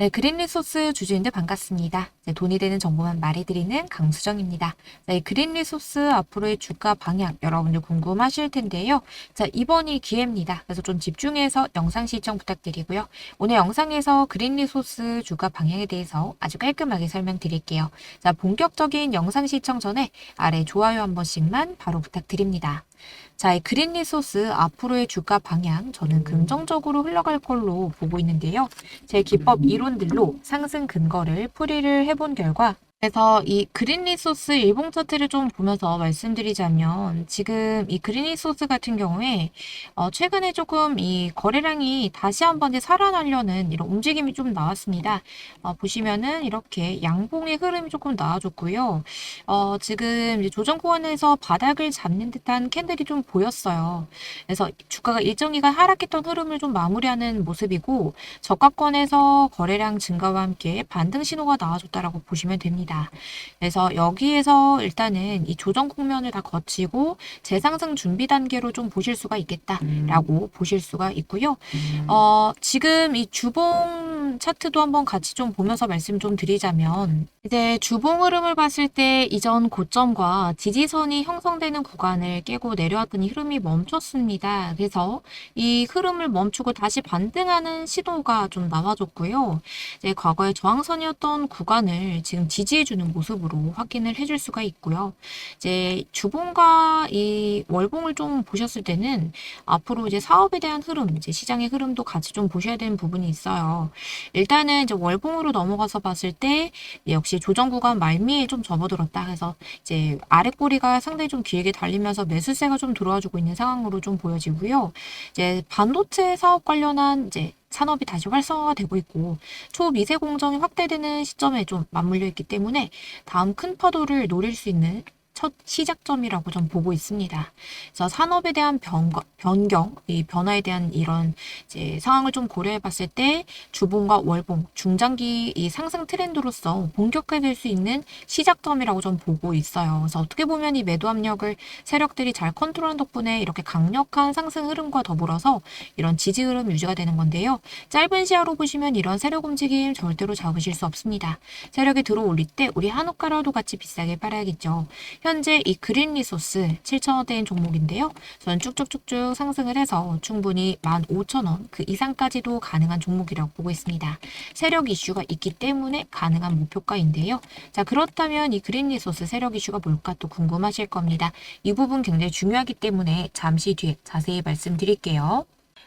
네, 그린 리소스 주주님들 반갑습니다. 네, 돈이 되는 정보만 말해드리는 강수정입니다. 네, 그린 리소스 앞으로의 주가 방향 여러분들 궁금하실 텐데요. 자, 이번이 기회입니다. 그래서 좀 집중해서 영상 시청 부탁드리고요. 오늘 영상에서 그린 리소스 주가 방향에 대해서 아주 깔끔하게 설명드릴게요. 자, 본격적인 영상 시청 전에 아래 좋아요 한 번씩만 바로 부탁드립니다. 자, 이 그린 리소스 앞으로의 주가 방향 저는 긍정적으로 흘러갈 걸로 보고 있는데요. 제 기법 이론들로 상승 근거를 풀이를 해본 결과 그래서 이 그린 리소스 일봉 차트를 좀 보면서 말씀드리자면 지금 이 그린 리소스 같은 경우에 어 최근에 조금 이 거래량이 다시 한번 살아나려는 이런 움직임이 좀 나왔습니다. 어 보시면은 이렇게 양봉의 흐름이 조금 나와줬고요. 어 지금 이제 조정 구간에서 바닥을 잡는 듯한 캔들이 좀 보였어요. 그래서 주가가 일정 기간 하락했던 흐름을 좀 마무리하는 모습이고 저가권에서 거래량 증가와 함께 반등 신호가 나와줬다라고 보시면 됩니다. 그래서 여기에서 일단은 이 조정 국면을 다 거치고 재상승 준비 단계로 좀 보실 수가 있겠다라고 보실 수가 있고요. 어, 지금 이 주봉 차트도 한번 같이 좀 보면서 말씀 좀 드리자면 이제 주봉 흐름을 봤을 때 이전 고점과 지지선이 형성되는 구간을 깨고 내려왔더니 흐름이 멈췄습니다. 그래서 이 흐름을 멈추고 다시 반등하는 시도가 좀 나와줬고요. 이제 과거의 저항선이었던 구간을 지금 지지 해주는 모습으로 확인을 해줄 수가 있고요. 이제 주봉과 이 월봉을 좀 보셨을 때는 앞으로 이제 사업에 대한 흐름, 이제 시장의 흐름도 같이 좀 보셔야 되는 부분이 있어요. 일단은 이제 월봉으로 넘어가서 봤을 때 역시 조정 구간 말미에 좀 접어들었다 해서 이제 아래 꼬리가 상당히 좀 길게 달리면서 매수세가 좀 들어와주고 있는 상황으로 좀 보여지고요. 이제 반도체 사업 관련한 이제 산업이 다시 활성화가 되고 있고 초미세 공정이 확대되는 시점에 좀 맞물려 있기 때문에 다음 큰 파도를 노릴 수 있는 첫 시작점이라고 좀 보고 있습니다. 그래서 산업에 대한 변거, 변경, 이 변화에 대한 이런 이제 상황을 좀 고려해 봤을 때 주봉과 월봉, 중장기 이 상승 트렌드로서 본격화될 수 있는 시작점이라고 좀 보고 있어요. 그래서 어떻게 보면 이 매도 압력을 세력들이 잘 컨트롤한 덕분에 이렇게 강력한 상승 흐름과 더불어서 이런 지지 흐름 유지가 되는 건데요. 짧은 시야로 보시면 이런 세력 움직임 절대로 잡으실 수 없습니다. 세력이 들어올릴 때 우리 한옥가라도 같이 비싸게 팔아야겠죠. 현재 이 그린 리소스 7,000원대인 종목인데요. 저는 쭉쭉쭉쭉 상승을 해서 충분히 15,000원 그 이상까지도 가능한 종목이라고 보고 있습니다. 세력 이슈가 있기 때문에 가능한 목표가인데요. 자, 그렇다면 이 그린 리소스 세력 이슈가 뭘까 또 궁금하실 겁니다. 이 부분 굉장히 중요하기 때문에 잠시 뒤에 자세히 말씀드릴게요.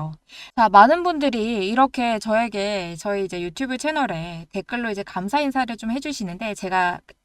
있죠. 자, 많은 분들이 이렇게 저에게 저희 이제 유튜브 채널에 댓글로 이제 감사 인사를 좀 해주시는데 제가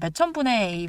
몇천 분의 이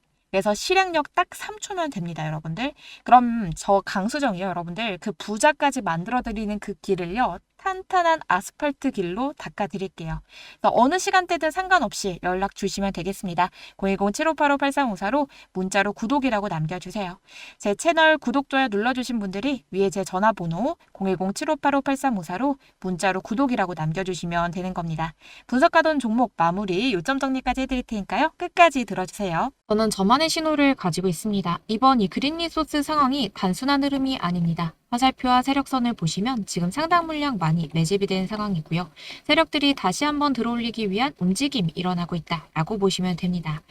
그래서 실행력 딱 3초면 됩니다, 여러분들. 그럼 저 강수정이요, 여러분들. 그 부자까지 만들어드리는 그 길을요, 탄탄한 아스팔트 길로 닦아드릴게요. 그래서 어느 시간대든 상관없이 연락 주시면 되겠습니다. 010-7585-8354로 문자로 구독이라고 남겨주세요. 제 채널 구독, 좋아요 눌러주신 분들이 위에 제 전화번호 010-7585-8354로 문자로 구독이라고 남겨주시면 되는 겁니다. 분석하던 종목 마무리 요점 정리까지 해드릴 테니까요. 끝까지 들어주세요. 저는 저만의 신호를 가지고 있습니다. 이번 이 그린 리소스 상황이 단순한 흐름이 아닙니다. 화살표와 세력선을 보시면 지금 상당 물량 많이 매집이 된 상황이고요. 세력들이 다시 한번 들어올리기 위한 움직임이 일어나고 있다라고 보시면 됩니다.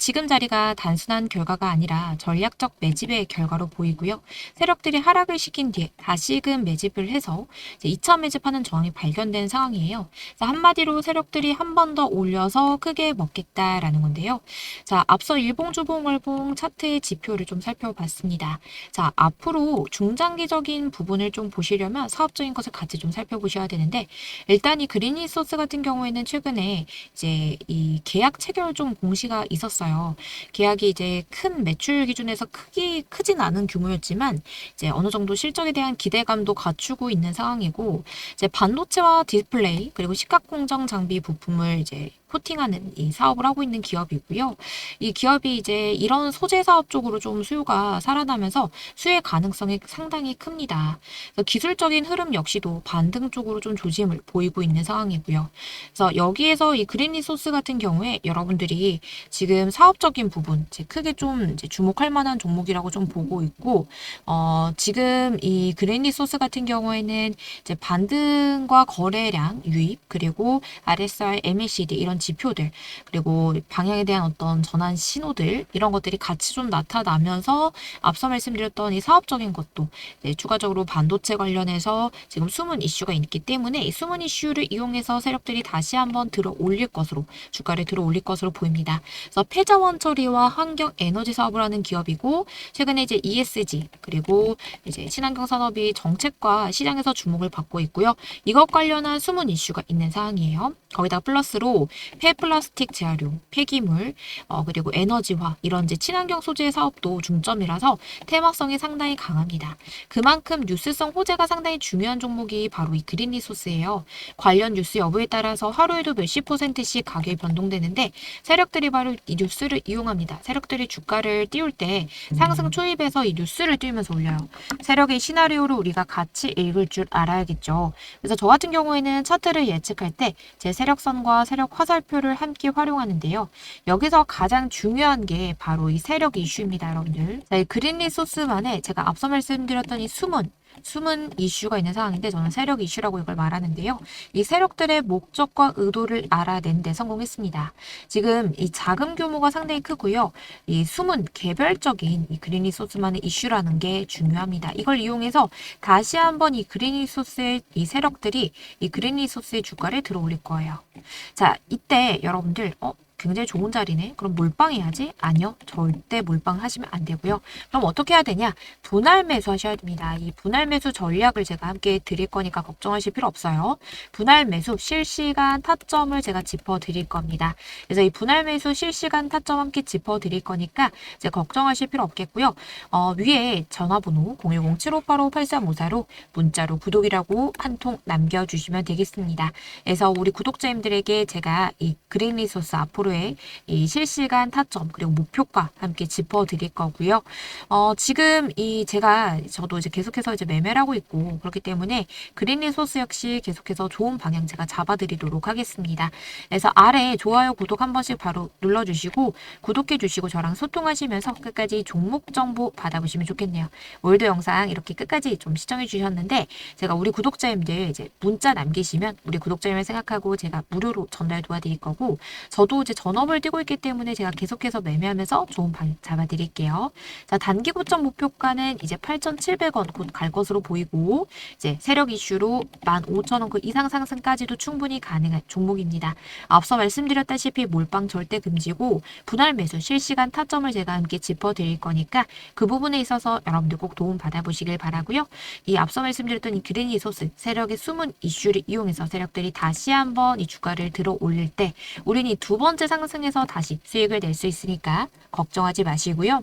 지금 자리가 단순한 결과가 아니라 전략적 매집의 결과로 보이고요. 세력들이 하락을 시킨 뒤에 다시금 매집을 해서 이제 2차 매집하는 저항이 발견된 상황이에요. 한마디로 세력들이 한 번 더 올려서 크게 먹겠다라는 건데요. 자, 앞서 일봉, 주봉, 월봉 차트의 지표를 좀 살펴봤습니다. 자, 앞으로 중장기적 인 부분을 좀 보시려면 사업적인 것을 같이 좀 살펴보셔야 되는데 일단 이 그린이 소스 같은 경우에는 최근에 이제 이 계약 체결 좀 공시가 있었어요. 계약이 이제 큰 매출 기준에서 크기 크진 않은 규모였지만 이제 어느 정도 실적에 대한 기대감도 갖추고 있는 상황이고 이제 반도체와 디스플레이 그리고 시각 공정 장비 부품을 이제 코팅하는 이 사업을 하고 있는 기업이고요. 이 기업이 이제 이런 소재 사업 쪽으로 좀 수요가 살아나면서 수혜 가능성이 상당히 큽니다. 기술적인 흐름 역시도 반등 쪽으로 좀 조짐을 보이고 있는 상황이고요. 그래서 여기에서 이 그린 리소스 같은 경우에 여러분들이 지금 사업적인 부분 크게 좀 주목할 만한 종목이라고 좀 보고 있고 어, 지금 이 그린 리소스 같은 경우에는 반등과 거래량 유입 그리고 RSI, MACD 이런 지표들 그리고 방향에 대한 어떤 전환 신호들 이런 것들이 같이 좀 나타나면서 앞서 말씀드렸던 이 사업적인 것도 이제 추가적으로 반도체 관련해서 지금 숨은 이슈가 있기 때문에 이 숨은 이슈를 이용해서 세력들이 다시 한번 들어 올릴 것으로 주가를 들어 올릴 것으로 보입니다. 그래서 폐자원 처리와 환경 에너지 사업을 하는 기업이고 최근에 이제 ESG 그리고 이제 친환경 산업이 정책과 시장에서 주목을 받고 있고요. 이것 관련한 숨은 이슈가 있는 상황이에요. 거기다 플러스로 폐플라스틱 재활용, 폐기물, 어, 그리고 에너지화 이런 이제 친환경 소재 사업도 중점이라서 테마성이 상당히 강합니다. 그만큼 뉴스성 호재가 상당히 중요한 종목이 바로 이 그린 리소스예요. 관련 뉴스 여부에 따라서 하루에도 몇십 퍼센트씩 가격이 변동되는데 세력들이 바로 이 뉴스를 이용합니다. 세력들이 주가를 띄울 때 상승 초입에서 이 뉴스를 띄우면서 올려요. 세력의 시나리오를 우리가 같이 읽을 줄 알아야겠죠. 그래서 저 같은 경우에는 차트를 예측할 때 제 세력선과 세력 화살 표를 함께 활용하는데요. 여기서 가장 중요한 게 바로 이 세력 이슈입니다, 여러분들. 자, 이 그린 리 소스만에 제가 앞서 말씀드렸던 이 숨은 숨은 이슈가 있는 상황인데 저는 세력 이슈라고 이걸 말하는데요. 이 세력들의 목적과 의도를 알아낸 데 성공했습니다. 지금 이 자금 규모가 상당히 크고요. 이 숨은 개별적인 이 그린 리소스만의 이슈라는 게 중요합니다. 이걸 이용해서 다시 한번 이 그린 리소스의 이 세력들이 이 그린 리소스의 주가를 들어올릴 거예요. 자, 이때 여러분들 어 굉장히 좋은 자리네. 그럼 몰빵해야지? 아니요. 절대 몰빵하시면 안 되고요. 그럼 어떻게 해야 되냐? 분할 매수 하셔야 됩니다. 이 분할 매수 전략을 제가 함께 드릴 거니까 걱정하실 필요 없어요. 분할 매수 실시간 타점을 제가 짚어 드릴 겁니다. 그래서 이 분할 매수 실시간 타점 함께 짚어 드릴 거니까 이제 걱정하실 필요 없겠고요. 어, 위에 전화번호 010-7585-8354로 문자로 구독이라고 한 통 남겨주시면 되겠습니다. 그래서 우리 구독자님들에게 제가 이 그린 리소스 앞으로의 이 실시간 타점 그리고 목표가 함께 짚어 드릴 거고요. 어, 지금 이 제가 저도 이제 계속해서 이제 매매를 하고 있고 그렇기 때문에 그린 리소스 역시 계속해서 좋은 방향 제가 잡아 드리도록 하겠습니다. 그래서 아래 좋아요, 구독 한 번씩 바로 눌러 주시고 구독해 주시고 저랑 소통하시면서 끝까지 종목 정보 받아보시면 좋겠네요. 오늘도 영상 이렇게 끝까지 좀 시청해 주셨는데 제가 우리 구독자님들 이제 문자 남기시면 우리 구독자님을 생각하고 제가 무료로 전달 도와드릴 거고 저도 이제 전업을 뛰고 있기 때문에 제가 계속해서 매매하면서 좋은 방 잡아드릴게요. 자 단기 고점 목표가는 이제 8,700원 곧 갈 것으로 보이고 이제 세력 이슈로 15,000원 그 이상 상승까지도 충분히 가능한 종목입니다. 앞서 말씀드렸다시피 몰빵 절대 금지고 분할 매수 실시간 타점을 제가 함께 짚어드릴 거니까 그 부분에 있어서 여러분들 꼭 도움 받아보시길 바라고요. 이 앞서 말씀드렸던 이 그린 리소스 세력의 숨은 이슈를 이용해서 세력들이 다시 한번 이 주가를 들어 올릴 때 우리는 이 두 번째 상승에서 다시 수익을 낼 수 있으니까 걱정하지 마시고요.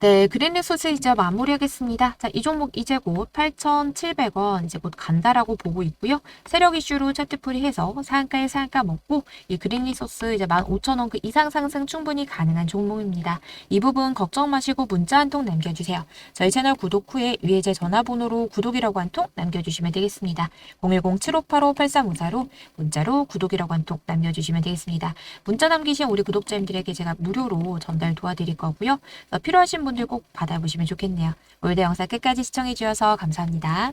네, 그린리 소스 이제 마무리하겠습니다. 자, 이 종목 이제 곧 8,700원 이제 곧 간다라고 보고 있고요. 세력 이슈로 차트 풀이 해서 상한가에 상한가 먹고 이 그린리 소스 이제 15,000원 그 이상 상승 충분히 가능한 종목입니다. 이 부분 걱정 마시고 문자 한 통 남겨주세요. 저희 채널 구독 후에 위에 제 전화번호로 구독이라고 한 통 남겨주시면 되겠습니다. 010-7585-8354로 문자로 구독이라고 한 통 남겨주시면 되겠습니다. 문자 남기신 우리 구독자님들에게 제가 무료로 전달 도와드릴 거고요. 어, 필요하신 분들 꼭 받아보시면 좋겠네요. 오늘도 영상 끝까지 시청해주셔서 감사합니다.